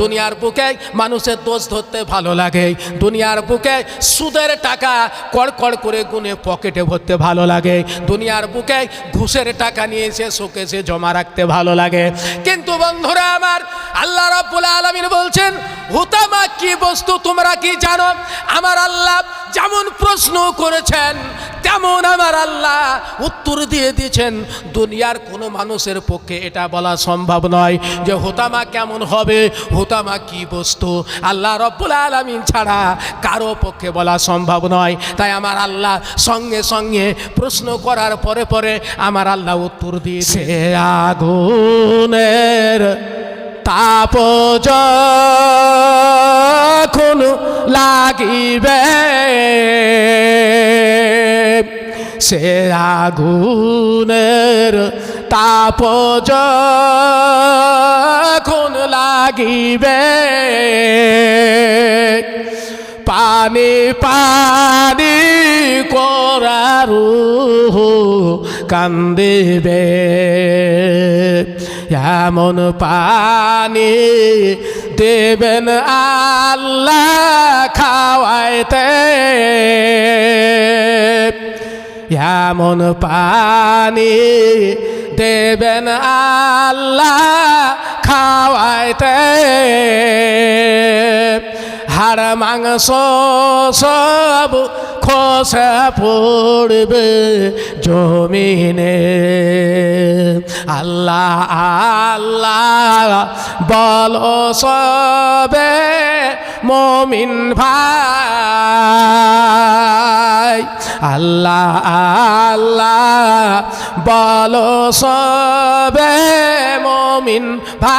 দুনিয়ার বুকে মানুষের দোষ ধরতে ভালো লাগে। দুনিয়ার বুকে সুদের টাকা কড়কড় করে গুনে পকেটে ভরতে ভালো লাগে। দুনিয়ার বুকে ঘুষের টাকা নিয়ে এসে শোকেসে জমা রাখতে ভালো লাগে। কিন্তু বন্ধুরা আমার, আল্লাহ রব্বুল আলামিন বলছেন, হুতামা কি বস্তু তোমরা কি জানো? আমার আল্লাহ যেমন প্রশ্ন করেছেন, তেমন আমার আল্লাহ উত্তর দিয়ে দিয়েছেন, দুনিয়ার কোনো মানুষের পক্ষে এটা বলা সম্ভব নয় যে হোতামা কেমন হবে, হোতামা কি বস্তু? আল্লাহ রব্বুল আলমিন ছাড়া কারও পক্ষে বলা সম্ভব নয়। তাই আমার আল্লাহ সঙ্গে সঙ্গে প্রশ্ন করার পরে পরে আমার আল্লাহ উত্তর দিয়েছে আগুনের তাপ যখন লাগিবে সে আগুনের তাপ যখন লাগিবে পানি পানি করারু কান্দিবে। এমন পানি দেবেন আল্লাহ খাওয়াইতে? এমন পানি দেবেন আল্লাহ খাওয়াইতে? হাড় মাংস সব খসে পড়বে জমিনে। আল্লাহ আল্লাহ বল সবে মমিন ভাই। আল্লাহ আল্লাহ, বল সবে মমিন ভাই।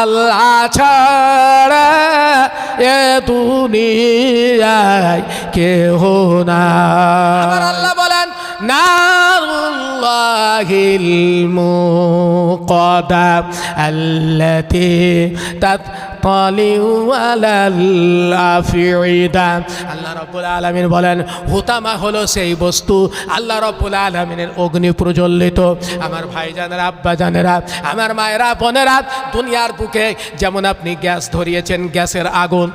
আল্লাহ ছাড়া এ দুনিয়ায় কেহ না আল্লাহ বলেন নারুল্লাহিল الله الموقدة التي تذكر আল্লাহ রাব্বুল আলামিন বলেন, হুতামা হলো সেই বস্তু, আল্লাহ রাব্বুল আলামিনের অগ্নি প্রজ্বলিত। আমার ভাইজানেরা আব্বা জানেরা আমার মায়েরা, বোনেরা, দুনিয়ার বুকে যেমন আপনি গ্যাস ধরিয়েছেন, গ্যাসের আগুন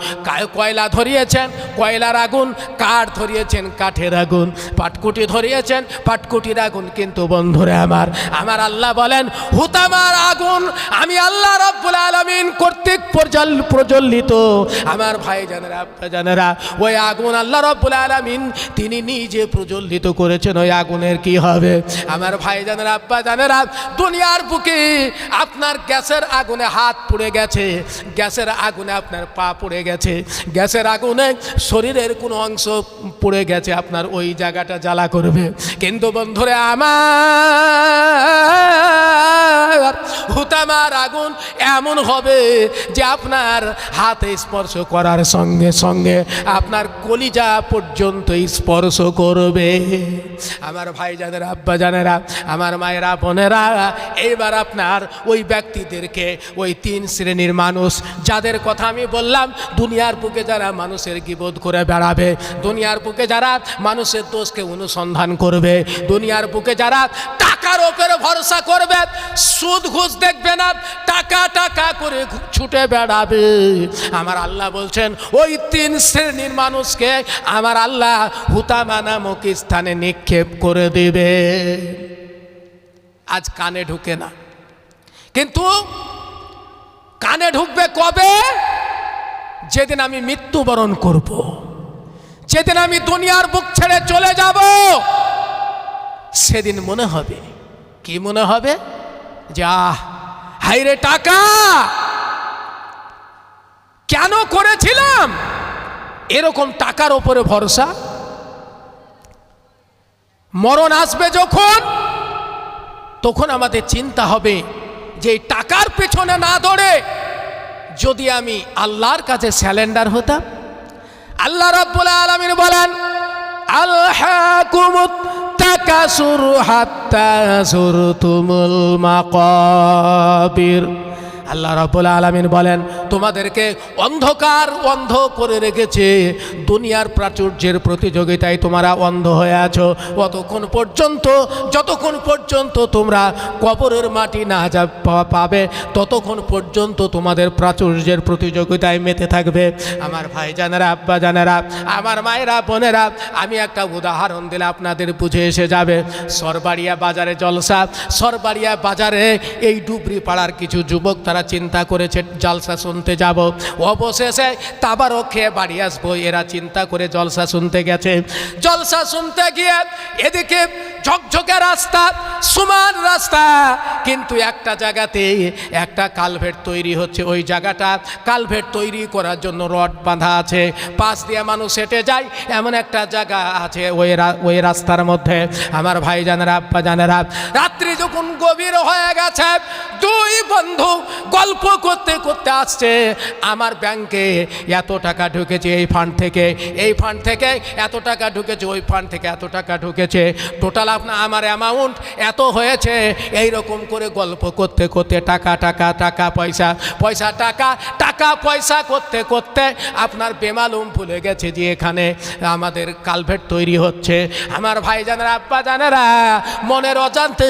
কয়লা ধরিয়েছেন, কয়লার আগুন, কাঠ ধরিয়েছেন, কাঠের আগুন, পাটকুটি ধরিয়েছেন, পাটকুটির আগুন কিন্তু বন্ধুরে আমার। আমার আল্লাহ বলেন, হুতামার আগুন আমি আল্লাহ রব্বুল আলমিন কর্তৃক প্রজ্বল- প্রজ্বলিত। আমার ভাই জানেরা আব্বা জানেরা ওই আগুন আল্লাহ রব্বুল আলমিন, তিনি নিজে প্রজ্বলিত করেছেন, ওই আগুনের কি হবে? আমার ভাই জানেরা আব্বা জানেরা দুনিয়ার বুকে আপনার গ্যাসের আগুনে হাত পুড়ে গেছে, গ্যাসের আগুনে আপনার পা পুড়ে গেছে, গ্যাসের আগুনে শরীরের কোনো অংশ পুড়ে গেছে, আপনার ওই জায়গাটা জ্বালা করবে। কিন্তু বন্ধুরে আমার, হুতামার আগুন এমন হবে যে আপনার হাতে স্পর্শ করার সঙ্গে সঙ্গে আপনার কলিজা পর্যন্ত স্পর্শ করবে। আমার ভাই জানেরা আব্বা জানেরা আমার মায়েরা, বোনেরা, এইবার আপনার ওই ব্যক্তিদেরকে ওই তিন শ্রেণির মানুষ, যাদের কথা আমি বললাম, দুনিয়ার বুকে যারা মানুষের গিবোধ করে বেড়াবে, দুনিয়ার বুকে যারা মানুষের দোষকে অনুসন্ধান করবে, দুনিয়ার বুকে যারা টাকার ওপরে ভরসা করবে। সুদ ঘুষ দেখবে না, টাকা টাকা করে ছুটে বেড়াবে। আমার আল্লাহ বলছেন, ওই তিন শ্রেণির মানুষকে আমার আল্লাহ হুতামা নামক স্থানে নিক্ষেপ করে দেবে। আজ কানে ঢুকে না। কিন্তু কানে ঢুকবে কবে? যেদিন আমি মৃত্যুবরণ করব। যেদিন আমি দুনিয়ার বুক ছেড়ে চলে যাব, সেদিন মনে হবে কি মনে হবে? যা হাইরে টাকা! কেন করেছিলাম? এরকম টাকার ওপরে ভরসা? মরণ আসবে যখন? তখন আমাদের চিন্তা হবে যে টাকার পেছনে না দৌড়ে যদি আমি আল্লাহর কাছে স্যালেন্ডার হতাম। আল্লাহ রাব্বুল আলামিন বলেন, আলহাকুমুত তাকাসুর হাত্তা সুরতুমুল মাকাবির আল্লাহ রব্বুল আলমিন বলেন, তোমাদেরকে অন্ধকার অন্ধ করে রেখেছে। দুনিয়ার প্রাচুর্যের প্রতিযোগিতায় তোমরা অন্ধ হয়ে আছো। অতক্ষণ পর্যন্ত, যতক্ষণ পর্যন্ত তোমরা কবরের মাটি না যা পাবে, ততক্ষণ পর্যন্ত তোমাদের প্রাচুর্যের প্রতিযোগিতায় মেতে থাকবে। আমার ভাই জানেরা আব্বা জানেরা আমার মায়েরা, বোনেরা, আমি একটা উদাহরণ দিলে আপনাদের বুঝে এসে যাবে। সরবাড়িয়া বাজারে জলসা, সরবাড়িয়া বাজারে এই ডুবরি পাড়ার কিছু যুবক তারা চিন্তা করেছে, জলসা শুনতে যাব। অবশেষে তাবারও খেয়ে বাড়ি আসব, এরা চিন্তা করে জলসা শুনতে গেছে। জলসা শুনতে গিয়ে এদিকে ঝকঝকে রাস্তা, সমান রাস্তা, কিন্তু একটা জায়গাতে একটা কালভেট তৈরি হচ্ছে। ওই জায়গাটা কালভেট তৈরি করার জন্য রড বাঁধা আছে। পাশ দিয়ে মানুষ হেঁটে যায়, এমন একটা জায়গা আছে ওই ওই রাস্তার মধ্যে। আমার ভাই জানেরা আব্বা জানেরা রাত্রি যখন গভীর হয়ে গেছে, দুই বন্ধু গল্প করতে করতে আসছে, আমার ব্যাংকে এত টাকা ঢুকেছে এই ফান্ড থেকে, এই ফান্ড থেকে এত টাকা ঢুকেছে, ওই ফান্ড থেকে এত টাকা ঢুকেছে। টোটাল আপনার আমার অ্যামাউন্ট এত হয়েছে। এই রকম করে গল্প করতে করতে টাকা টাকা টাকা, পয়সা পয়সা, টাকা টাকা, পয়সা করতে করতে আপনার বেমালুম ভুলে গেছে যে এখানে আমাদের কালভেট তৈরি হচ্ছে। আমার ভাই জানেরা আব্বা জানেরা, মনের অজান্তে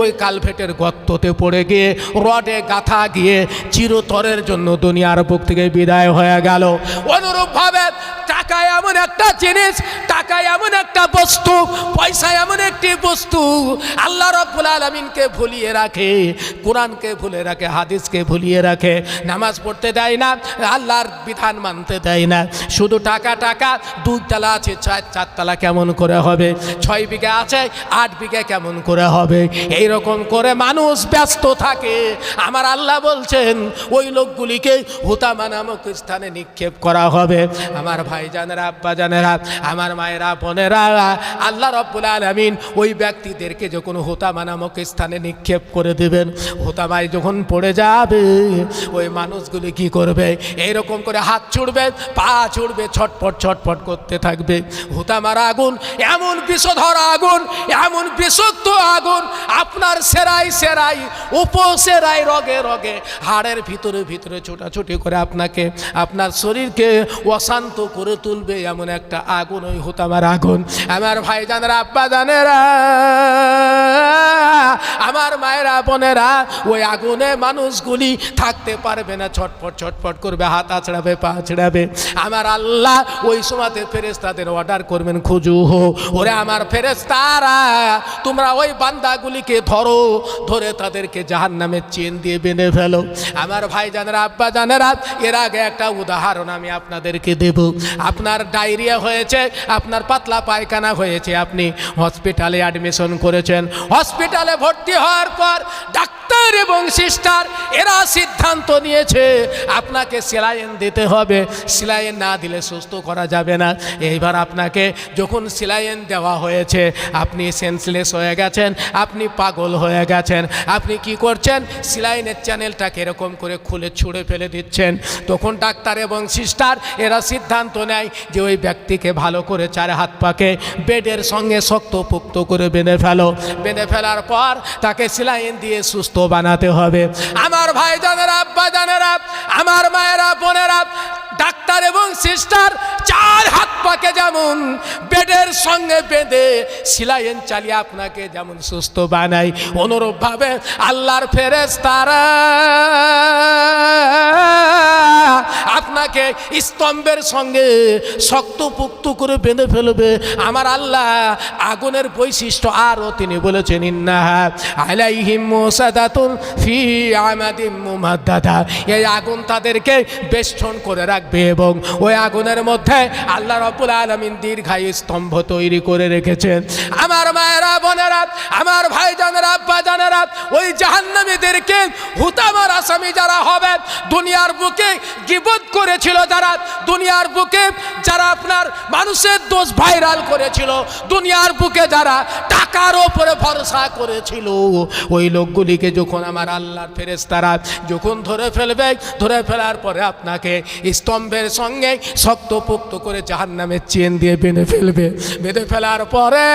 ওই কালভেটের গর্ততে পড়ে গিয়ে রডে, গাথা গিয়ে চিরতরের জন্য দুনিয়ার বুক থেকে বিদায় হয়ে গেল। অনুরূপভাবে টাকা এমন একটা জিনিস টাকা এমন একটা বস্তু পয়সা এমন একটি বস্তু, আল্লাহ রব্বুল আলমিনকে ভুলিয়ে রাখে, কোরআনকে ভুলে রাখে, হাদিসকে ভুলিয়ে রাখে, নামাজ পড়তে দেয় না, আল্লাহর বিধান মানতে দেয় না। শুধু টাকা টাকা, দুই তালা আছে, চার চারতলা কেমন করে হবে? ছয় বিঘা আছে, আট বিঘা কেমন করে হবে? এই রকম করে মানুষ ব্যস্ত থাকে। আমার আল্লাহ বলছেন, ওই লোকগুলিকে হুতামা নামক স্থানে নিক্ষেপ করা হবে। আমার ভাই জানেরা আব্বা জানেরা, আমার মায়েরা, বোনেরা, আল্লাহ রব্বুল আলমিন ওই ব্যক্তিদেরকে যখন হুতামা নামক স্থানে নিক্ষেপ করে দেবেন, হুতামায় যখন পড়ে যাবে, ওই মানুষগুলি কি করবে? এইরকম করে হাত ছুড়বে, পা ছুড়বে ছটপট ছটপট করতে থাকবে। হুতামার আগুন, এমন বিষধর আগুন, এমন বিষাক্ত আগুন, আপনার সেরাই সেরাই, উপসেরাই রগে রগে, হাড়ের ভিতরে ভিতরে ছোটাছুটি করে আপনাকে, আপনার শরীরকে অশান্ত করে তুলবে এমন একটা আগুন ওই হুতামার আগুন। আমার ভাই জানেরা আব্বা জানেরা আমার মায়েরা, বোনেরা, ওই আগুনে মানুষগুলি থাকতে পারবে না, ছটফট ছটফট করবে, হাত আছড়াবে, পা আছড়াবে। আমার আল্লাহ ওই সময়তে ফেরেস্তাদের অর্ডার করবেন, খুঁজু হো। ওরে আমার ফেরেস্তারা তোমরা ওই বান্দাগুলিকে ধরো, ধরে তাদেরকে জাহান নামের চেন দিয়ে বেঁধে ফেলো। আমার ভাই জানেরা আব্বা জানেরা এর আগে একটা উদাহরণ আমি আপনাদেরকে দেব। আপনার ডায়রিয়া হয়েছে, আপনার পাতলা পায়খানা হয়েছে আপনি হসপিটালে অ্যাডমিশন করেছেন। হসপিটালে ভর্তি হওয়ার পর ডাক্তার এবং সিস্টার এরা সিদ্ধান্ত নিয়েছে, আপনাকে সেলাইন দিতে হবে। সেলাইন না দিলে সুস্থ করা যাবে না। এইবার আপনাকে যখন সেলাইন দেওয়া হয়েছে, আপনি সেন্সলেস হয়ে গেছেন, আপনি পাগল হয়ে গেছেন। আপনি কি করছেন? সেলাইনের চ্যানেলটাকে এরকম করে খুলে ছুঁড়ে ফেলে দিচ্ছেন। তখন ডাক্তার এবং সিস্টার এরা সিদ্ধান্ত নেয় যে ওই ব্যক্তিকে ভালো করে চার হাত পাকে, বেডের সঙ্গে শক্ত পুক্ত করে বেঁধে ফেলো। বেঁধে ফেলার পর তাকে সিলাইন দিয়ে সুস্থ বানাতে হবে। আমার ভাই জানেরা আব্বা আপ আমার মায়েরা, বোনেরা, ডাক্তার এবং সিস্টার চার হাত পাকে যেমন বেডের সঙ্গে বেঁধে সিলাইন চালিয়ে আপনাকে যেমন সুস্থ বানাই অনুরূপভাবে আল্লাহর ফেরেস তারা আপনাকে স্তম্ভের সঙ্গে শক্ত পুক্ত করে বেঁধে ফেলবে। আমার আল্লাহ আগুনের বৈশিষ্ট্য আরও তিনি বলেছেন এই আগুন তাদেরকে বেষ্টন করে রাখবে এবং ওই আগুনের মধ্যে আল্লাহ রব্বুল আলমিন দীর্ঘায়ু স্তম্ভ তৈরি করে রেখেছেন। আমার মায়েরা, বোনেরা, আমার আব্বা জানেরা ওই জাহান্নামীদেরকে হুতামার আসামি যারা হবে, দুনিয়ার বুকে করে করেছিল যারা, দুনিয়ার বুকে যারা আপনার মানুষের দোষ ভাইরাল করেছিল, দুনিয়ার বুকে যারা টাকার ওপরে ভরসা করেছিল। ওই লোকগুলিকে যখন আমার আল্লাহর ফেরেস্তারা যখন ধরে ফেলবে, ধরে ফেলার পরে আপনাকে স্তম্ভের সঙ্গে শক্তপোক্ত করে জাহান নামের চেন দিয়ে বেঁধে ফেলবে। বেঁধে ফেলার পরে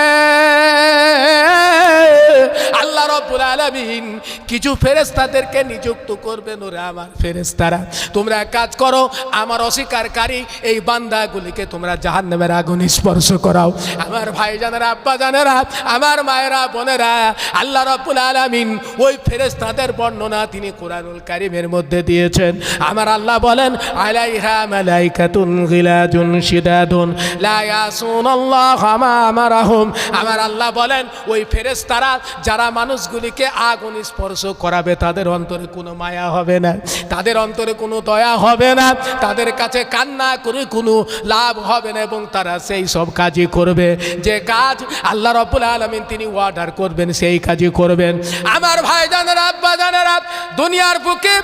আল্লাহ রব্বুল আলামিন কিছু ফেরেস্তাদেরকে নিযুক্ত করবেন ওরা আমার ফেরেস্তারা তোমরা কাজ করো, আমার অস্বীকারী এই বান্দাগুলিকে তোমরা জাহান্নামের আগুন স্পর্শ করাও। আমার ভাই জানেরা আব্বা জানেরা আমার মায়েরা, বোনেরা, আল্লাহ রব্বুল আলামিন ওই ফেরেস্তাদের বর্ণনা তিনি কোরআনুল কারিমের মধ্যে দিয়েছেন। আমার আল্লাহ বলেন, আলাইহা মালাইকাতুন গিলাজুন শিদাদুন। লা ইয়াসুনাল্লাহ মা আমারাহুম। আমার আল্লাহ বলেন, ওই ফেরেশতারা যারা মানুষগুলিকে আগুন স্পর্শ করাবে, তাদের অন্তরে কোনো মায়া হবে না, তাদের অন্তরে কোনো দয়া হবে না, তাদের কাছে কান্না করে কোনো লাভ হবে না এবং তারা সেই সব কাজই করবে। যে কাজ আল্লাহ রব্বুল আলমিন তিনি অর্ডার করবেন, সেই কাজই করবেন। আমার ভাই জানেরা আব্বা জানেরা দুনিয়ার বুকে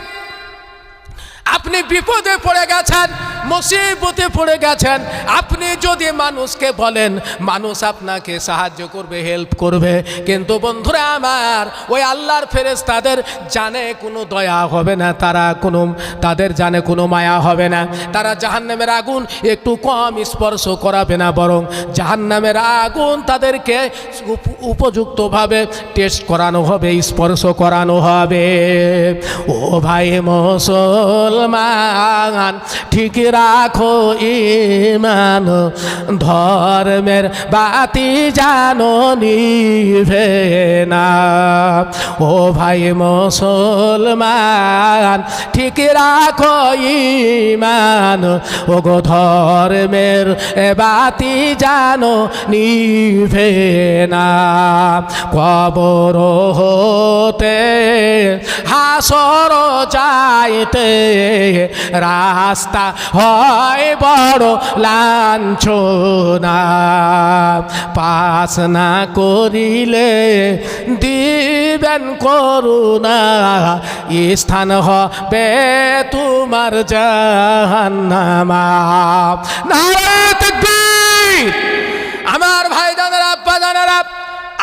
আপনি বিপদে পড়ে গেছেন। মুসিবতে পড়ে গেছেন। আপনি যদি মানুষকে বলেন, মানুষ আপনাকে সাহায্য করবে হেল্প করবে। কিন্তু বন্ধুরা আমার, ওই আল্লাহর ফেরেস তাদের জানে কোনো দয়া হবে না, তারা কোনো, তাদের জানে কোনো মায়া হবে না। তারা জাহান্নামের আগুন একটু কম স্পর্শ করাবে না, বরং জাহান্নামের আগুন তাদেরকে উপ- উপযুক্তভাবে টেস্ট করানো হবে, স্পর্শ করানো হবে। ও ভাই মুসলমান, ঠিক রাখো ইমান, ধর্মের বাতি জানো নিভে না। ও ভাই মুসলমান, ঠিক রাখো ইমান ও গো ধর্মের বাতি জানো নিভে না। কবর হতে, হাসর যাইতে রাস্তা হয় বড় লাঞ্ছনা। পাস না করিলে দিবেন করুণা। স্থান হবে তোমার জাহান্নামা। আমার ভাই জানারা আব্বা জানারা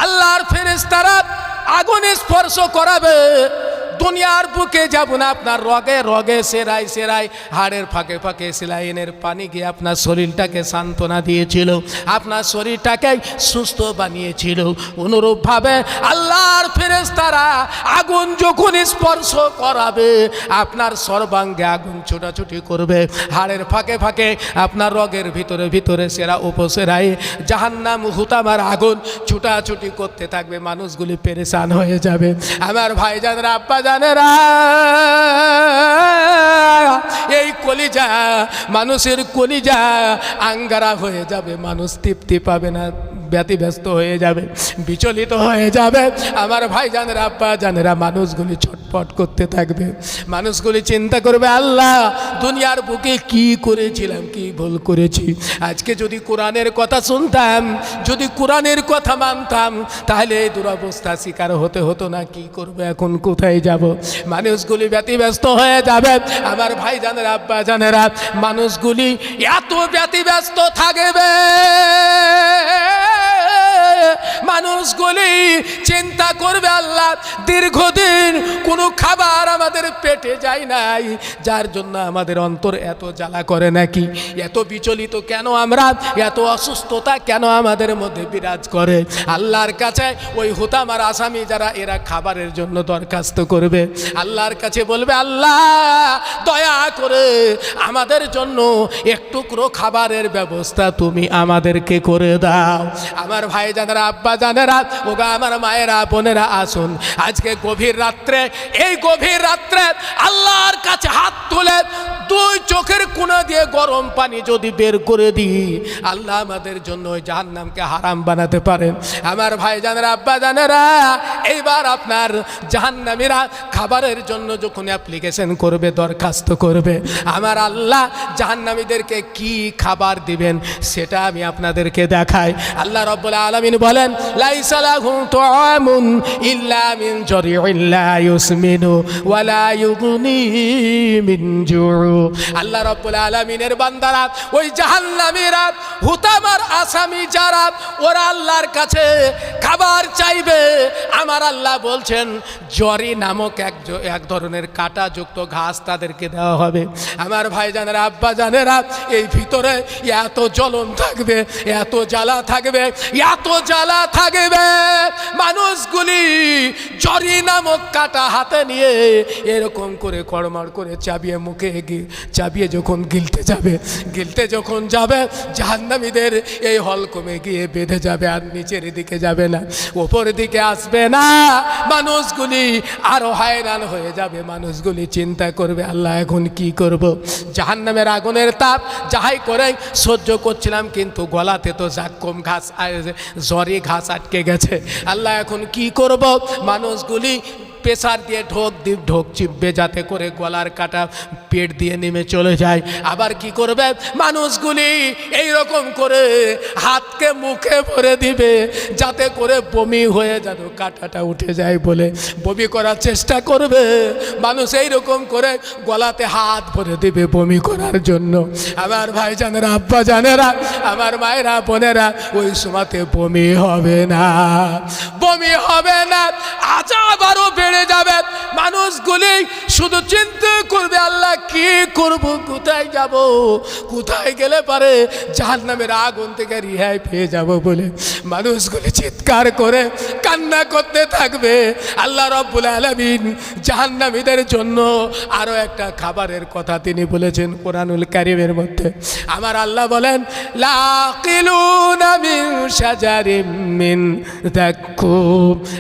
আল্লাহর ফেরেস্তারা আগুন স্পর্শ করাবে। দুনিয়ার বুকে যাব না আপনার রগে রগে সেরাই সেরাই হাড়ের ফাঁকে ফাঁকে সেলাইনের পানি গিয়ে আপনার শরীরটাকে সান্ত্বনা দিয়েছিল, আপনার শরীরটাকে সুস্থ বানিয়েছিল। অনুরূপভাবে আল্লাহর ফেরেস তারা আগুন যখন স্পর্শ করাবে, আপনার সর্বাঙ্গে আগুন ছোটাছুটি করবে। হাড়ের ফাঁকে ফাঁকে আপনার রগের ভিতরে ভিতরে সেরা উপসেরাই জাহান্নাম হুতামার আগুন ছুটাছুটি করতে থাকবে। মানুষগুলি পেরেশান হয়ে যাবে। আমার ভাইজানরা আব্বা জানেরা এই কলিজা, মানুষের কলিজা, আঙ্গারা হয়ে যাবে, মানুষ তৃপ্তি পাবে না। ব্যতিব্যস্ত হয়ে যাবে, বিচলিত হয়ে যাবে। আমার ভাই জানেরা আব্বা জানেরা মানুষগুলি ছটপট করতে থাকবে। মানুষগুলি চিন্তা করবে, আল্লাহ, দুনিয়ার বুকে কি করেছিলাম, কি ভুল করেছি? আজকে যদি কোরআনের কথা শুনতাম, যদি কোরআনের কথা মানতাম, তাহলে এই দুরবস্থা শিকার হতে হতো না, কি করবে এখন, কোথায় যাব? মানুষগুলি ব্যতিব্যস্ত হয়ে যাবে। আমার ভাই জানেরা আব্বা জানেরা, মানুষগুলি এত ব্যতিব্যস্ত থাকবে। মানুষগুলি চিন্তা করবে আল্লাহ। দীর্ঘদিন কোনো খাবার আমাদের পেটে যায় নাই। যার জন্য আমাদের অন্তর এত জ্বালা করে নাকি? এত বিচলিত কেন আমরা? এত অসুস্থতা কেন আমাদের মধ্যে বিরাজ করে? আল্লাহর কাছে ওই হুতামার আসামি যারা, এরা খাবারের জন্য দরখাস্ত করবে। আল্লাহর কাছে বলবে, আল্লাহ, দয়া করে আমাদের জন্য একটুকরো খাবারের ব্যবস্থা তুমি আমাদেরকে করে দাও। আমার ভাই জানেরা আব্বা জানেরা ওগা আমার মায়েরা বোনেরা, আসুন। আজকে গভীর রাত্রে, এই গভীর রাত্রে আল্লাহর কাছে হাত তুলে দুই চোখের কোনা দিয়ে গরম পানি যদি বের করে দিই, আল্লাহ আমাদের জন্য ওই জাহান্নামকে হারাম বানাতে পারেন। আমার ভাই জানেরা আব্বা জানেরা এইবার আপনার জাহান্নামীরা খাবারের জন্য যখন অ্যাপ্লিকেশন করবে, দরখাস্ত করবে, আমার আল্লাহ জাহান্নামীদেরকে কি খাবার দিবেন সেটা আমি আপনাদেরকে দেখাই। আল্লাহ রব্বুল আলমিন বলেন, লাইসালাহুম তুআমুন ইল্লা মিন জরি'in লা ইউসমিনু ওয়ালা ইউগনি মিন জু'ু আল্লাহ রাব্বুল আলামিনের বান্দারা, ওই জাহান্নামীরা হুতামার আসামি যারা, ওরা আল্লাহর কাছে খাবার চাইবে। আমার আল্লাহ বলছেন, জরি নামক এক এক ধরনের কাঁটাযুক্ত ঘাস তাদেরকে দেওয়া হবে। আমার ভাই জানেরা আব্বা জানেরা এই ভিতরে এত জ্বলন থাকবে, এত জ্বালা থাকবে, এত জ্বালা থাকবে। মানুষগুলি জরি নামক কাটা হাতে নিয়ে এরকম করে কড়মাড় করে চাবিয়ে মুখে চাবিয়ে যখন গিলতে যাবে, গিলতে যখন যাবে, জাহান্নামীদের এই হল কমে গিয়ে বেঁধে যাবে আর নিচের দিকে যাবে না, ওপর দিকে আসবে না। মানুষগুলি আরও হায়রান হয়ে যাবে মানুষগুলি চিন্তা করবে, আল্লাহ এখন কি করব? জাহান্নামের আগুনের তাপ যাহাই করে, সহ্য করছিলাম, কিন্তু গলাতে তো জাক্কম ঘাস আর- জ্বরে ঘাস আটকে গেছে। আল্লাহ এখন কি করব? মানুষগুলি প্রেসার দিয়ে ঢোক দিয়ে ঢোক চিপবে যাতে করে গলার কাটা পেট দিয়ে নেমে চলে যায়। আবার কি করবে? মানুষগুলি এই রকম করে হাতকে মুখে ভরে দিবে যাতে করে বমি হয়ে যেন কাটাটা উঠে যায় বলে বমি করার চেষ্টা করবে। মানুষ এই রকম করে গলাতে হাত ভরে দিবে বমি করার জন্য। আমার ভাই জানেরা আব্বা জানেরা আমার মায়েরা, বোনেরা, ওই সময়তে বমি হবে না। বমি হবে না। আজাব আরও বেড়ে যাবে। মানুষগুলি শুধু চিন্তা করবে, আল্লাহ কি করব? কোথায় যাব? কোথায় গেলে পারে? জাহান নামের আগুন থেকে রিহাই পেয়ে যাব বলে মানুষগুলি চিৎকার করে কান্না করতে থাকবে। আল্লাহ রব্বুল আলমিন জাহান্নামীদের জন্য আরও একটা খাবারের কথা তিনি বলেছেন কোরআনুল কারিমের মধ্যে। আমার আল্লাহ বলেন মিন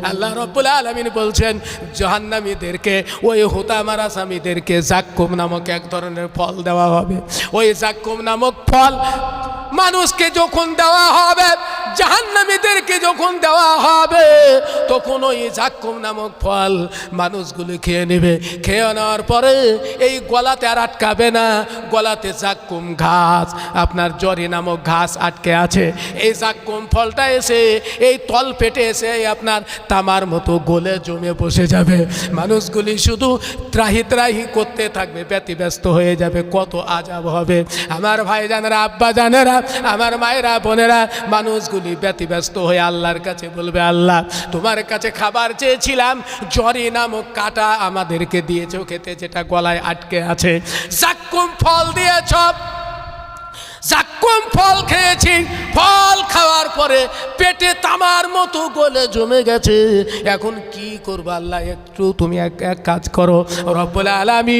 আল্লাহ রব্বুল আলামিন বলছেন জাহান্নামীদেরকে, ওই হুতামার আসামিদেরকে জাক্কুম নামক এক ধরনের ফল দেওয়া হবে। ওই জাক্কুম নামক ফল মানুষকে যখন দেওয়া হবে, জাহান্নামীদেরকে যখন দেওয়া হবে, তখন ওই জাক্কুম নামক ফল মানুষগুলো খেয়ে নেবে। খেয়ে নেওয়ার পরে এই গলাতে আর আটকাবে না, গলাতে জাক্কুম ঘাস, আপনার জরি নামক ঘাস আটকে আছে। এই জাক্কুম ফলটা এসে, এই তল পেটে এসে আপনার তামার মতো গোলে জমে বসে যাবে। মানুষগুলি শুধু ত্রাহি ত্রাহি করতে থাকবে, ব্যতিব্যস্ত হয়ে যাবে, কত আজাব হবে। আমার ভাই জানেরা আব্বা জানেরা আমার মায়েরা, বোনেরা, মানুষগুলি ব্যতিব্যস্ত হয়ে আল্লাহর কাছে বলবে, আল্লাহ, তোমার কাছে খাবার চেয়েছিলাম জরি নামক কাটা আমাদেরকে দিয়েছ খেতে, যেটা গলায় আটকে আছে। জাক্কুম ফল দিয়েছ। জাক্কুম ফল খেয়েছি, ফল খাওয়ার পরে পেটে তামার মতো গলে জমে গেছে। এখন কি করব আল্লাহ, একটু তুমি এক এক কাজ করো। রব্বুল আলামিন,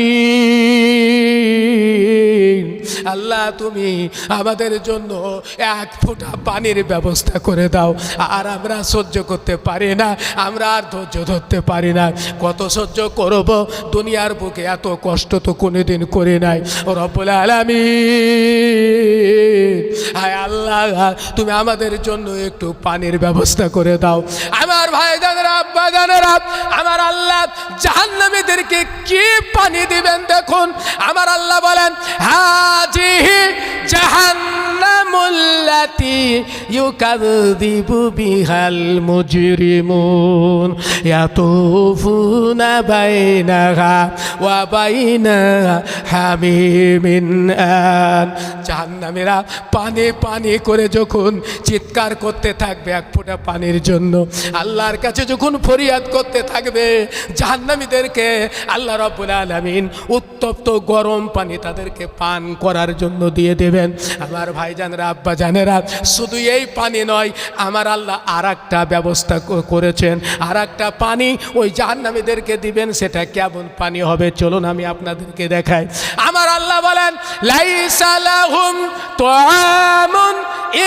আল্লাহ তুমি আমাদের জন্য এক ফোঁটা পানির ব্যবস্থা করে দাও। আর আমরা সহ্য করতে পারি না, আমরা আর ধৈর্য ধরতে পারি না। কত সহ্য করব? দুনিয়ার বুকে এত কষ্ট তো কোনোদিন করে নাই। রব্বুল আলামিন। হায় আল্লাহ, তুমি আমাদের জন্য একটু পানির ব্যবস্থা করে দাও। আমার ভাই জানেরা, আব্বা জানেরা, আমার আল্লাহ জাহান্নামীদেরকে কি পানি দিবেন দেখুন। আমার আল্লাহ বলেন, হাজিহি জাহান্নামুল্লাতি ইউকাযযিবু বিহাল মুজরিমুন ইয়াতুফুনা বাইনাহা ওয়া বাইনা হামিমিন আন জাহান্নামীরা পানি পানি করে যখন চিৎকার করতে থাকবে এক ফোঁটা পানির জন্য, আল্লাহর কাছে যখন ফরিয়াদ করতে থাকবে, জাহান্নামীদেরকে আল্লাহ রব্বুল আলামিন উত্তপ্ত গরম পানি তাদেরকে পান করার জন্য দিয়ে দেবেন। আমার ভাইজানরা আব্বা জানেরা, শুধু এই পানি নয়, আমার আল্লাহ আর একটা ব্যবস্থা করেছেন। আর একটা পানি ওই জাহান্নামীদেরকে দিবেন, সেটা কেমন পানি হবে? চলুন আমি আপনাদেরকে দেখাই। আমার আল্লাহ বলেন, লাইসা লাহুম তুআমুন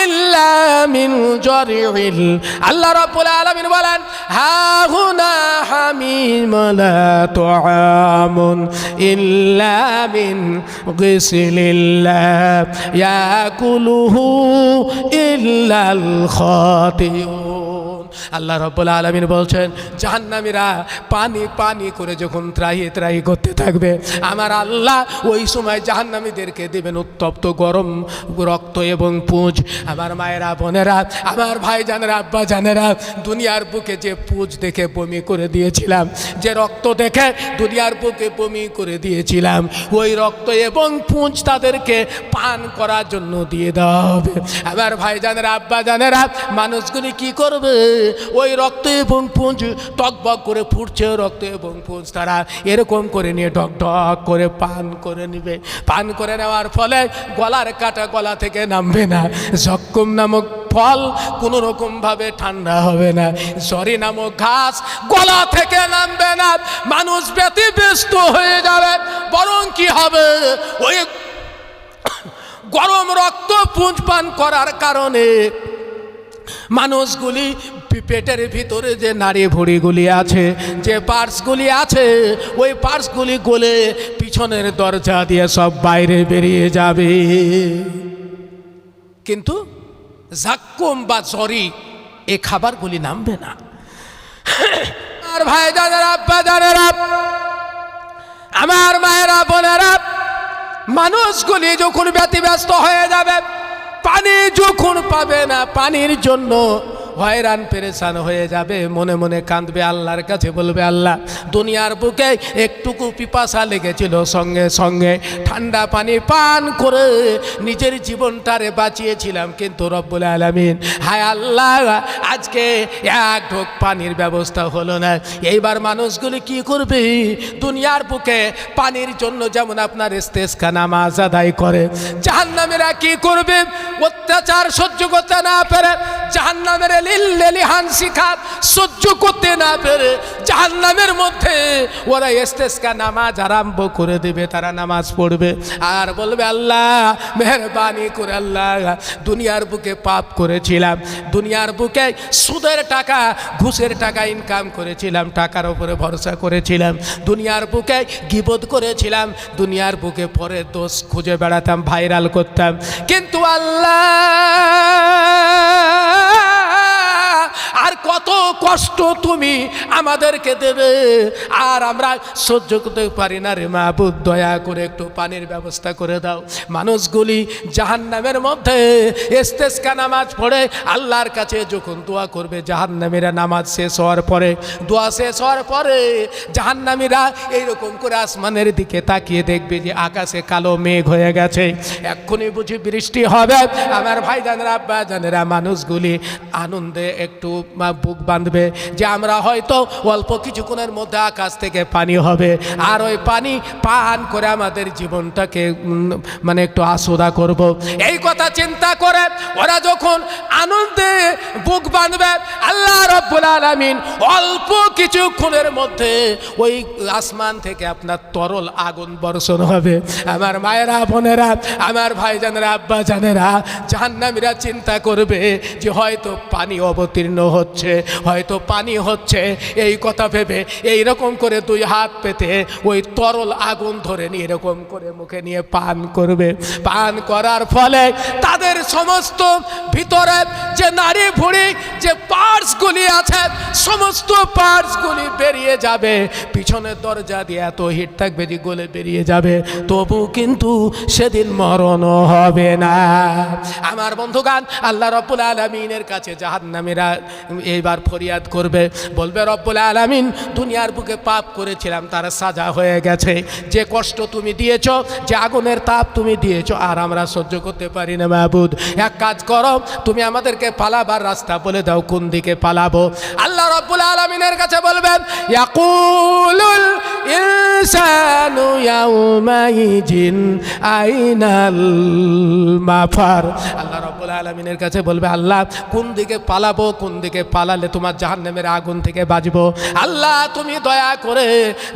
ইল্লা মিন জরিল আল্লাহ রাব্বুল আলামিন বলেন, হা হুনা হামিম লা তুআমুন ইল্লা মিন ইয়াকুলুহু ইল্লাল খাতিউন আল্লাহ রব্বুল আলমিন বলছেন, জাহান্নামীরা পানি পানি করে যখন ত্রাহি ত্রাহি করতে থাকবে, আমার আল্লাহ ওই সময় জাহান্নামীদেরকে দেবেন উত্তপ্ত গরম রক্ত এবং পুঁজ। আমার মায়েরা, বোনেরা, আমার ভাই জানেরা আব্বা জানেরা দুনিয়ার বুকে যে পুঁজ দেখে বমি করে দিয়েছিলাম, যে রক্ত দেখে দুনিয়ার বুকে বমি করে দিয়েছিলাম, ওই রক্ত এবং পুঁজ তাদেরকে পান করার জন্য দিয়ে দেওয়া হবে। আমার ভাই জানেরা আব্বা জানেরা মানুষগুলি কি করবে? ওই রক্ত এবং পুঁজ টকবক করে ফুটছে রক্ত এবং পুঁজ তারা এরকম করে নিয়ে ডক ডক করে পান করে নিবে। পান করে নেওয়ার ফলে গলার কাটা গলা থেকে নামবে না। জক্কুম নামক ফল কোনো রকমভাবে ঠান্ডা হবে না। সরি নামক ঘাস গলা থেকে নামবে না। মানুষ ব্যতিব্যস্ত হয়ে যাবে। বরং কি হবে? ওই গরম রক্ত পুঁজ পান করার কারণে মানুষগুলি পেটের ভিতরে যে নারী ভুড়িগুলি আছে, যে পার্সগুলি আছে, ওই পার্সগুলি গলে পিছনের দরজা দিয়ে সব বাইরে বেরিয়ে যাবে। কিন্তু জাক্কুম বা জরি এ খাবারগুলি নামবে না। আর ভাই দাদারা আব্বা দাদারা আমার মায়েরা, বোনেরা, মানুষগুলি যখন ব্যতিব্যস্ত হয়ে যাবে, পানি যখন পাবে না, পানির জন্য হয়রান, পেরেশান হয়ে যাবে। মনে মনে কাঁদবে আল্লাহর কাছে, বলবে আল্লাহ, দুনিয়ার বুকে একটুকু পিপাসা লেগেছিল সঙ্গে সঙ্গে। ঠান্ডা পানি পান করে নিজের জীবনটারে বাঁচিয়েছিলাম কিন্তু রব্বুল আলমিন, হায় আল্লাহ, আজকে এক ঢোক পানির ব্যবস্থা হলো না। এইবার মানুষগুলি কি করবে? দুনিয়ার বুকে পানির জন্য যেমন আপনার ইস্তেস্কা নামাজ আদায় করে। জাহান্নামেরা কি করবে? অত্যাচার সহ্য করতে না পেরে জাহান্নামের লিল্লেলিহান শিখাত সহ্য করতে না পেরে জাহান্নামের মধ্যে ওরা ইস্তেস্কা নামাজ আরম্ভ করে দেবে, তারা নামাজ পড়বে। আর বলবে আল্লাহ, মেহরবানি করে আল্লাহ, দুনিয়ার বুকে পাপ করেছিলাম, দুনিয়ার বুকে সুদের টাকা, ঘুষের টাকা ইনকাম করেছিলাম, টাকার উপরে ভরসা করেছিলাম, দুনিয়ার বুকে গিবোধ করেছিলাম, দুনিয়ার বুকে পরে দোষ খুঁজে বেড়াতাম ভাইরাল করতাম। কিন্তু আল্লাহ আর কত কষ্ট তুমি আমাদেরকে দেবে। আর আমরা সহ্য করতে পারি না রে মাহবুদ দয়া করে একটু পানির ব্যবস্থা করে দাও। মানুষগুলি জাহান্নামের মধ্যে এস্তেস্কা নামাজ পড়ে, আল্লাহর কাছে যখন দোয়া করবে, জাহান্নামীরা নামাজ শেষ হওয়ার পরে, দোয়া শেষ হওয়ার পরে জাহান্নামীরা এইরকম করে আসমানের দিকে তাকিয়ে দেখবে যে আকাশে কালো মেঘ হয়ে গেছে। এক্ষুনি বুঝি বৃষ্টি হবে? আমার ভাই জানেরা আব্বা জানেরা মানুষগুলি আনন্দে একটু বুক বাঁধবে যে আমরা হয়তো অল্প কিছুক্ষণের মধ্যে আকাশ থেকে পানি হবে। আর ওই পানি পান করে আমাদের জীবনটাকে মানে একটু আসোদা করব। এই কথা চিন্তা করে ওরা যখন আনন্দে বুক বাঁধবে, আল্লাহ রব্বুল আলমিন অল্প কিছুক্ষণের মধ্যে ওই আসমান থেকে আপনার তরল আগুন বর্ষণ হবে। আমার মায়েরা, বোনেরা, আমার ভাইজানেরা আব্বা জানেরা জাহান্নামীরা চিন্তা করবে যে হয়তো পানি অবতীর্ণ হচ্ছে, হয়তো পানি হচ্ছে। এই কথা ভেবে এই রকম করে দুই হাত পেতে ওই তরল আগুন ধরে নিয়ে এরকম করে মুখে নিয়ে পান করবে। পান করার ফলে তাদের সমস্ত ভিতরে যে নারী ভুড়ি, যে পার্টসগুলি আছে, সমস্ত পার্টসগুলি বেরিয়ে যাবে। পিছনের দরজা দিয়ে এত হিট থাকবে যে গলে বেরিয়ে যাবে। তবু কিন্তু সেদিন মরণ হবে না। আমার বন্ধুগান আল্লাহ রব্বুল আলমিনের কাছে জাহান্নামীরা এইবার ফরিয়াদ করবে। বলবে, রব্বুল আলমিন, দুনিয়ার বুকে পাপ করেছিলাম, তার সাজা হয়ে গেছে। যে কষ্ট তুমি দিয়েছ, যে আগুনের তাপ তুমি দিয়েছ, আর আমরা সহ্য করতে পারি না, মাহবুদ। এক কাজ করো, তুমি আমাদেরকে পালাবার রাস্তা বলে দাও, কোন দিকে পালাবো। আল্লাহ রব্বুল আলমিনের কাছে বলবেন, ইয়াকুলুল আইনাল মাফার। রব্বুল আলমিনের কাছে বলবে, আল্লাহ, কোন দিকে পালাবো, কোন দিকে পালালে তোমার জাহান্নামের আগুন থেকে বাঁচবো? আল্লাহ, তুমি দয়া করে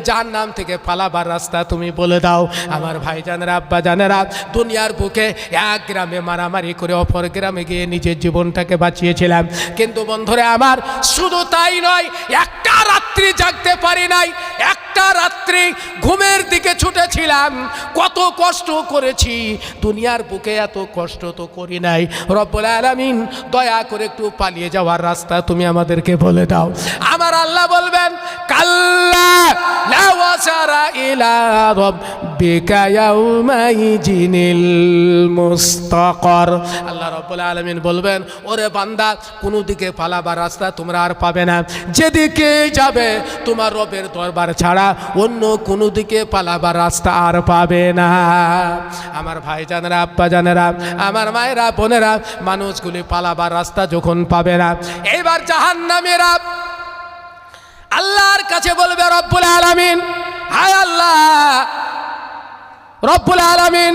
জাহান্নাম থেকে পালাবার রাস্তা তুমি বলে দাও। আমার ভাইজানেরা আব্বা জানেরা দুনিয়ার বুকে এক গ্রামে মারামারি করে অপর গ্রামে গিয়ে নিজের জীবনটাকে বাঁচিয়েছিলাম। কিন্তু বন্ধুরে আমার, শুধু তাই নয়, একটা রাত্রি জাগতে পারি নাই। একটা রাত্রি ঘুমের দিকে ছুটেছিলাম। কত কষ্ট করেছি। দুনিয়ার বুকে এত কষ্ট তো করি নাই। রব্বুল আলামিন, দয়া করে একটু পালিয়ে যাওয়ার রাস্তা তুমি আমাদেরকে বলে দাও। আমার আল্লাহ বলবেন, কাল্লা আল্লাহ রব্বুল আলামিন বলবেন, ওরে বান্দা, কোনো দিকে পালাবার রাস্তা তোমরা আর পাবে না। যেদিকে যাবে, তোমার রবের দরবার ছাড়া অন্য কোনো দিকে পালাবার রাস্তা আর পাবে না। আমার ভাই জানেরা, আব্বা জানেরা, আমার মায়েরা, বোনেরা, মানুষগুলি পালাবার রাস্তা যখন পাবে না এইবার জাহান্নামেরা আল্লাহর কাছে বলবে, রব্বুল আলামিন, হায় আল্লাহ, রব্বুল আলামিন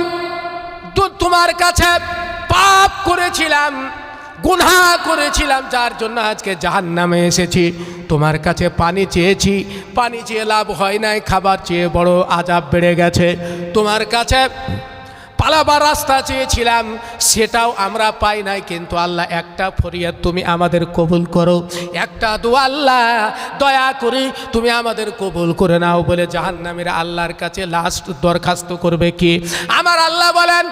তোমার কাছে পাপ করেছিলাম। গুনাহ করেছিলাম, যার জন্য আজকে জাহান নামে এসেছি। তোমার কাছে পানি চেয়েছি, পানি চেয়ে লাভ হয় নাই, খাবার চেয়ে বড় আজাব বেড়ে গেছে। তোমার কাছে পালাবার রাস্তা চেয়েছিলাম, সেটাও আমরা পাই নাই, কিন্তু আল্লাহ একটা ফরিয়াদ তুমি আমাদের কবুল করো। একটা দু আল্লাহ, দয়া করে তুমি আমাদের কবুল করে নাও বলে জাহান্নামীরা আল্লাহর কাছে লাস্ট দরখাস্ত করবে কি? আমার আল্লাহ বলেন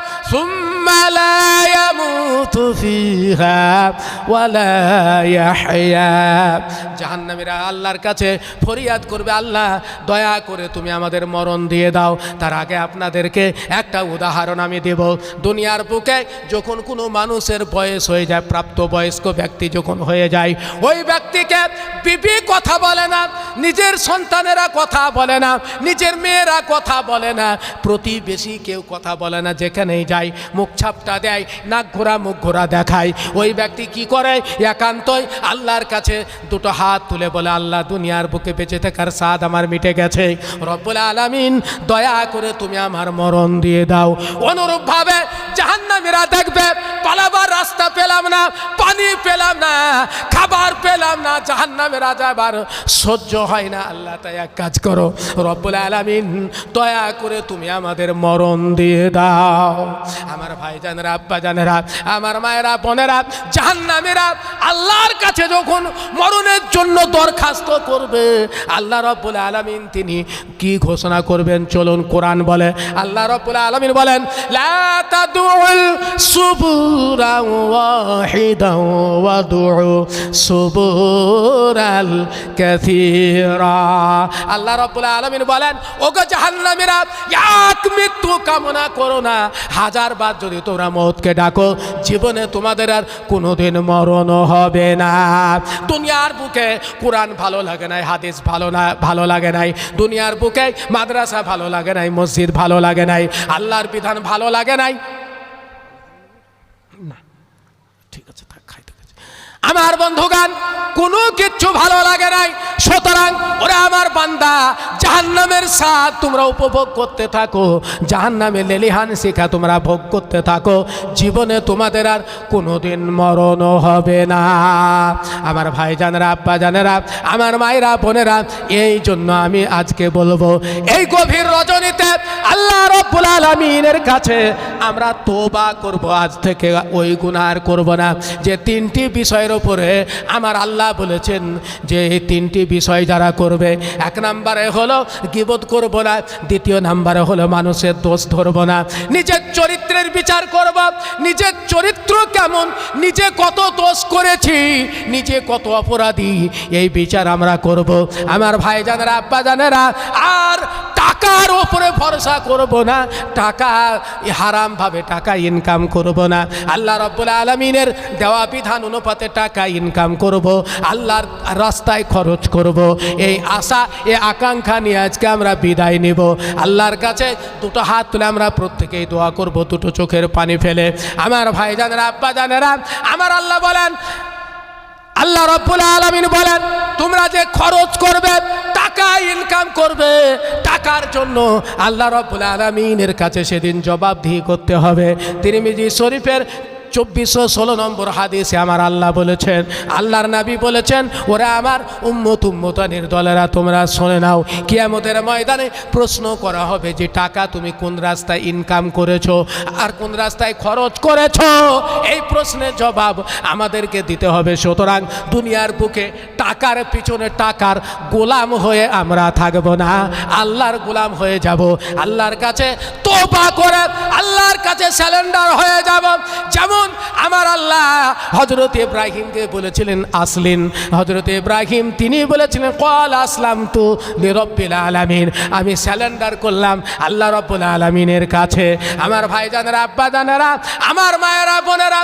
জাহান্নামীরা আল্লাহর কাছে ফরিয়াদ করবে, আল্লাহ, দয়া করে তুমি আমাদের মরণ দিয়ে দাও। তার আগে আপনাদেরকে একটা উদাহরণ আমি দেব। দুনিয়ার বুকে যখন কোনো মানুষের বয়স হয়ে যায় প্রাপ্ত বয়স্ক ব্যক্তি যখন হয়ে যায়, ওই ব্যক্তিকে বিবি কথা বলে না, নিজের সন্তানেরা কথা বলে না, নিজের মেয়েরা কথা বলে না, প্রতিবেশী কেউ কথা বলে না, যেখানেই যায় মুখ ছাপটা দেয়, নাক ঘোরা, মুখ ঘোরা দেখায়। ওই ব্যক্তি কি করে? একান্তই আল্লাহর কাছে দুটো হাত তুলে বলে, আল্লাহ, দুনিয়ার বুকে বেঁচে থাকার স্বাদ আমার মিটে গেছে। রব্বুল আলামিন, দয়া করে তুমি আমার মরণ দিয়ে দাও। অনুরূপভাবে জাহান্নামীরা দেখবে, পালাবার রাস্তা পেলাম না, পানি পেলাম না, খাবার পেলাম না, জাহান্নামের আজাবার সহ্য হয় না। আল্লাহ, তাই এক কাজ করো, রব্বুল আলামিন, দয়া করে তুমি আমাদের মরণ দিয়ে দাও। আমার ভাই জানেরা আব্বা জানেরা আমার মায়েরা, বোনেরা, জাহান্নামেরা আল্লাহর কাছে যখন মরণের জন্য দরখাস্ত করবে, আল্লাহ রব্বুল আলামিন তিনি কি ঘোষণা করবেন? চলুন কোরআন বলে। আল্লাহ রব্বুল আলামিন বলেন কাসীরা। আল্লাহ রব্বুল আলামিন বলেন, ওগো জাহান্নামীরা এক মৃত্যু কামনা করো না। হাজার বার যদি তোমরা মতকে ডাকো, জীবনে তোমাদের আর কোনোদিন মরণ হবে না। দুনিয়ার বুকে কোরআন ভালো লাগে নাই, হাদিস ভালো না, ভালো লাগে নাই। দুনিয়ার বুকে মাদ্রাসা ভালো লাগে নাই, মসজিদ ভালো লাগে নাই। আল্লাহর বিধান ভালো লাগে নাই? ঠিক আছে, থাক গেছে। আমার বন্ধুগান কোনো কিচ্ছু ভালো লাগে নাই। সুতরাং ওরা আমার বান্দা, জাহান্নামের স্বাদ তোমরা উপভোগ করতে থাকো। জাহান্নামের লেলিহান শিখা তোমরা ভোগ করতে থাকো। জীবনে তোমাদের আর কোনোদিন মরণ হবে না। আমার ভাই জানেরা আব্বা জানেরা আমার মায়েরা, বোনেরা, এই জন্য আমি আজকে বলব, এই গভীর রজনীতে আল্লাহ রব্বুল আলমিনের কাছে আমরা তোবা করব। আজ থেকে ওই গুনার করব না। যে তিনটি বিষয়ের উপরে আমার আল্লাহ বলেছেন যে এই তিনটি বিষয় যারা করবে, এক নম্বরে হলো গিবত করব না, দ্বিতীয় নম্বরে হলো মানুষের দোষ ধরব না। নিজের চরিত্রের বিচার করব, নিজের চরিত্র কেমন, নিজে কত দোষ করেছি, নিজে কত অপরাধী, এই বিচার আমরা করব। আমার ভাই জানেরা আব্বা জানেরা আর টাকার ওপরে ভরসা করব না। টাকা হারামভাবে টাকা ইনকাম করব না। আল্লাহ রব্বুল আলমিনের দেওয়া বিধান অনুপাতে টাকা ইনকাম করব, আল্লাহর রাস্তায় খরচ করব। এই আশা এই আকাঙ্ক্ষা নিয়ে আজকে আমরা বিদায় নেব। আল্লাহর কাছে দুটো হাত তুলে আমরা প্রত্যেকেই দোয়া করব, দুটো চোখের পানি ফেলে। আমার ভাই জানেরা আব্বা জানেরা আমার আল্লাহ বলেন আল্লাহ রব্বুল আলমিন বলেন, তোমরা যে খরচ করবে, টাকা ইনকাম করবে, টাকার জন্য আল্লাহ রব্বুল আলমিনের কাছে সেদিন জবাবদিহি করতে হবে। তিরমিজি শরীফের চব্বিশশো ষোলো নম্বর হাদিসে আমার আল্লাহ বলেছেন, আল্লাহর নাবি বলেছেন, ওরা আমার উম্মত উম্মতানির দলেরা, তোমরা শোনে নাও, কিয়ামতের ময়দানে প্রশ্ন করা হবে যে টাকা তুমি কোন রাস্তায় ইনকাম করেছ আর কোন রাস্তায় খরচ করেছ? এই প্রশ্নের জবাব আমাদেরকে দিতে হবে। সুতরাং দুনিয়ার বুকে টাকার পিছনে টাকার গোলাম হয়ে আমরা থাকব না। আল্লাহর গোলাম হয়ে যাব। আল্লাহর কাছে তোপা করে, আল্লাহর কাছে স্যালেন্ডার হয়ে যাব। যেমন আমার আল্লাহ হজরত ইব্রাহিমকে বলেছিলেন, আসলিন। হজরত ইব্রাহিম, তিনি বলেছিলেন কল আসলাম তু লিরব্বিল আলামিন। আমি স্যালেন্ডার করলাম আল্লাহ রব্বুল আলমিনের কাছে। আমার ভাইজানেরা আব্বা জানেরা আমার মায়েরা, বোনেরা,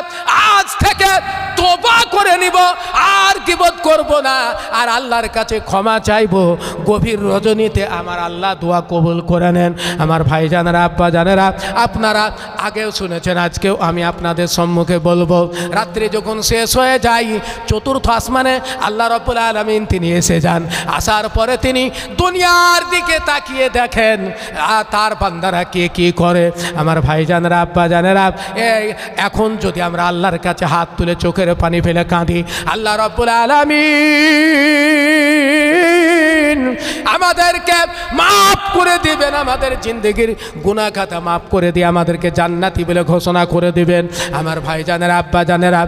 আজ থেকে তোবা করে নিব, আর কিবোধ করব না। আর আল্লাহর কাছে ক্ষমা চাইব, গভীর রজনীতে আমার আল্লাহ দোয়া কবুল করে নেন। আমার ভাইজানেরা আব্বা জানেরা আপনারা আগেও শুনেছেন, আজকেও আমি আপনাদের সম্মুখে বলব, রাত্রি যখন শেষ হয়ে যায়, চতুর্থ আসমানে আল্লাহ রব্বুল আলমিন তিনি এসে যান। আসার পরে তিনি দুনিয়ার দিকে তাকিয়ে দেখেন তার বান্দারা কে কি করে? আমার ভাইজানেরা আব্বা জানেরা এখন যদি আমরা আল্লাহর কাছে হাত তুলে চোখের পানি ফেলে কাঁদি, আল্লাহ রব্বুল আলামিন আমাদেরকে মাফ করে দিবেন, আমাদের জিন্দগির গুনাহ খাতা মাফ করে দিয়ে আমাদেরকে জান্নাতি বলে ঘোষণা করে দিবেন। আমার ভাইজানেরা আব্বা জানেরা